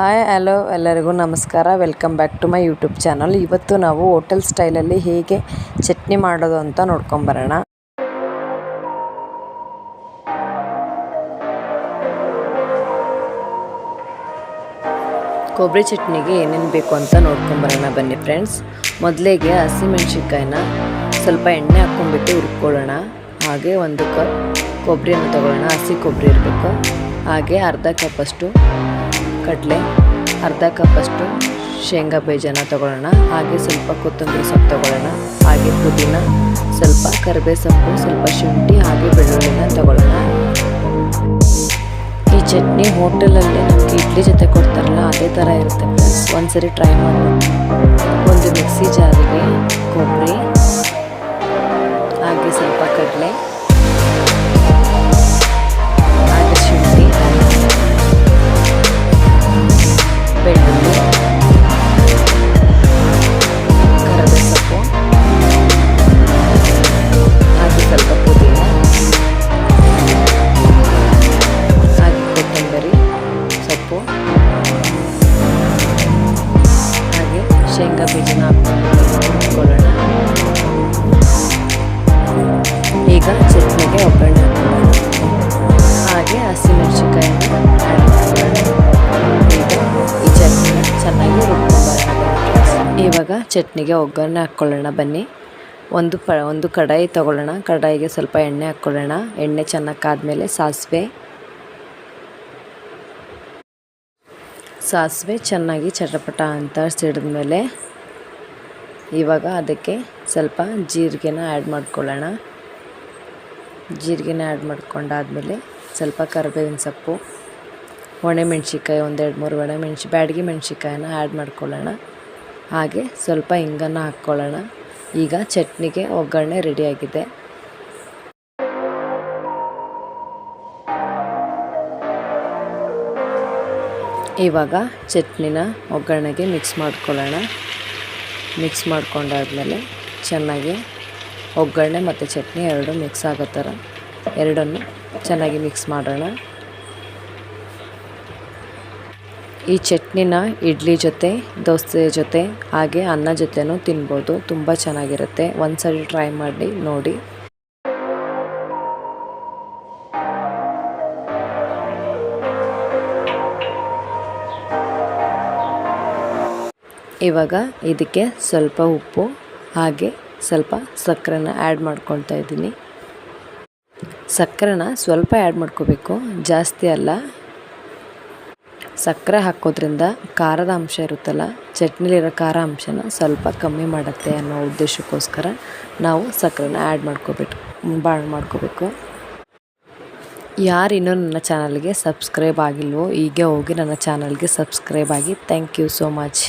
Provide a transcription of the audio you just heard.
Hi, hello ಎಲ್ಲರಿಗೂ ನಮಸ್ಕಾರ. Welcome back to my YouTube channel. ಇವತ್ತು ನಾವು ಹೋಟೆಲ್ ಸ್ಟೈಲಲ್ಲಿ ಹೇಗೆ ಚಟ್ನಿ ಮಾಡೋದು ಅಂತ ನೋಡ್ಕೊಂಬರೋಣ ಕೊಬ್ಬರಿ ಚಟ್ನಿಗೆ ಏನೇನು ಬೇಕು ಅಂತ ನೋಡ್ಕೊಂಬರೋಣ ಬನ್ನಿ ಫ್ರೆಂಡ್ಸ್. ಮೊದಲಿಗೆ ಹಸಿಮೆಣ್ಸಿನ್ಕಾಯಿನ ಸ್ವಲ್ಪ ಎಣ್ಣೆ ಹಾಕ್ಕೊಂಡ್ಬಿಟ್ಟು ಹುರ್ಕೊಳ್ಳೋಣ. ಹಾಗೆ ಒಂದು ಕಪ್ ಕೊಬ್ಬರಿಯನ್ನು ತಗೊಳ್ಳೋಣ. ಹಸಿ ಕೊಬ್ಬರಿ ಇರಬೇಕು. ಹಾಗೆ ಅರ್ಧ ಕಪ್ಪಷ್ಟು ಕಡಲೆ, ಅರ್ಧ ಕಪ್ಪಷ್ಟು ಶೇಂಗಾ ಬೀಜನ ತೊಗೊಳ್ಳೋಣ, ಹಾಗೆ ಸ್ವಲ್ಪ ಕೊತ್ತಂಬರಿ ಸೊಪ್ಪು ತೊಗೊಳ್ಳೋಣ, ಹಾಗೆ ಪುದೀನ, ಸ್ವಲ್ಪ ಕರಿಬೇ ಸೊಪ್ಪು ಸ್ವಲ್ಪ ಶುಂಠಿ, ಹಾಗೆ ಬೆಳ್ಳುಳ್ಳಿನ ತೊಗೊಳ್ಳೋಣ. ಈ ಚಟ್ನಿ ಹೋಟೆಲಲ್ಲಿ ನಮಗೆ ಇಡ್ಲಿ ಜೊತೆ ಕೊಡ್ತಾರಲ್ಲ, ಅದೇ ಥರ ಇರುತ್ತೆ ಫ್ರೆಂಡ್ಸ್ ಒಂದ್ಸರಿ ಟ್ರೈ ಮಾಡಿ ಒಂದು ಮಿಕ್ಸಿ ಇವಾಗ ಚಟ್ನಿಗೆ ಒಗ್ಗರಣೆ ಹಾಕ್ಕೊಳ್ಳೋಣ ಬನ್ನಿ. ಒಂದು ಪ, ಒಂದು ಕಡಾಯಿ ತಗೊಳ್ಳೋಣ. ಕಡಾಯಿಗೆ ಸ್ವಲ್ಪ ಎಣ್ಣೆ ಹಾಕ್ಕೊಳ್ಳೋಣ. ಎಣ್ಣೆ ಚೆನ್ನಾಗಿ ಕಾದ್ಮೇಲೆ ಸಾಸಿವೆ. ಸಾಸಿವೆ ಚೆನ್ನಾಗಿ ಚಟಪಟ ಅಂತ ಸಿಡಿದ್ಮೇಲೆ ಇವಾಗ ಅದಕ್ಕೆ ಸ್ವಲ್ಪ ಜೀರಿಗೆನ ಆ್ಯಡ್ ಮಾಡ್ಕೊಳ್ಳೋಣ. ಜೀರಿಗೆನ ಆ್ಯಡ್ ಮಾಡ್ಕೊಂಡಾದಮೇಲೆ ಸ್ವಲ್ಪ ಕರಿಬೇವಿನ ಸೊಪ್ಪು ಒಣಮೆಣ್ಸಿಕಾಯಿ ಒಂದೆರಡು ಮೂರು ಒಣಮೆಣ್ಸಿ, ಬ್ಯಾಡಗಿ ಮೆಣ್ಸಿಕಾಯನ್ನ ಆ್ಯಡ್ ಮಾಡ್ಕೊಳ್ಳೋಣ. ಹಾಗೆ ಸ್ವಲ್ಪ ಹಿಂಗನ್ನು ಹಾಕ್ಕೊಳ್ಳೋಣ. ಈಗ ಚಟ್ನಿಗೆ ಒಗ್ಗರಣೆ ರೆಡಿಯಾಗಿದೆ ಇವಾಗ ಚಟ್ನಿನ ಒಗ್ಗರಣೆಗೆ ಮಿಕ್ಸ್ ಮಾಡ್ಕೊಳ್ಳೋಣ. ಮಿಕ್ಸ್ ಮಾಡ್ಕೊಂಡಾದ್ಮೇಲೆ ಚೆನ್ನಾಗಿ ಒಗ್ಗರಣೆ ಮತ್ತು ಚಟ್ನಿ ಎರಡು ಮಿಕ್ಸ್ ಆಗೋ ಥರ ಎರಡನ್ನು ಚೆನ್ನಾಗಿ ಮಿಕ್ಸ್ ಮಾಡೋಣ. ಈ ಚಟ್ನಿನ ಇಡ್ಲಿ ಜೊತೆ, ದೋಸೆ ಜೊತೆ, ಹಾಗೆ ಅನ್ನ ಜೊತೆನೂ ತಿನ್ಬೋದು. ತುಂಬ ಚೆನ್ನಾಗಿರುತ್ತೆ. ಒಂದ್ಸರಿ ಟ್ರೈ ಮಾಡಿ ನೋಡಿ. ಇವಾಗ ಇದಕ್ಕೆ ಸ್ವಲ್ಪ ಉಪ್ಪು, ಹಾಗೆ ಸ್ವಲ್ಪ ಸಕ್ಕರೆನ ಆ್ಯಡ್ ಮಾಡ್ಕೊತಾ ಇದ್ದೀನಿ. ಸಕ್ಕರೆನ ಸ್ವಲ್ಪ ಆ್ಯಡ್ ಮಾಡ್ಕೋಬೇಕು. ಜಾಸ್ತಿ ಅಲ್ಲ. ಸಕ್ಕರೆ ಹಾಕೋದ್ರಿಂದ ಖಾರದ ಅಂಶ ಇರುತ್ತಲ್ಲ, ಚಟ್ನಿಲಿರೋ ಖಾರ ಅಂಶನ ಸ್ವಲ್ಪ ಕಮ್ಮಿ ಮಾಡುತ್ತೆ ಅನ್ನೋ ಉದ್ದೇಶಕ್ಕೋಸ್ಕರ ನಾವು ಸಕ್ಕರೆನ ಆ್ಯಡ್ ಮಾಡ್ಕೋಬೇಕು, ಬಾಳ್ ಮಾಡ್ಕೋಬೇಕು. ಯಾರು ಇನ್ನೂ ನನ್ನ ಚಾನಲ್ಗೆ ಸಬ್ಸ್ಕ್ರೈಬ್ ಆಗಿಲ್ವೋ, ಹೀಗೆ ಹೋಗಿ ನನ್ನ ಚಾನಲ್ಗೆ ಸಬ್ಸ್ಕ್ರೈಬ್ ಆಗಿ. Thank you so much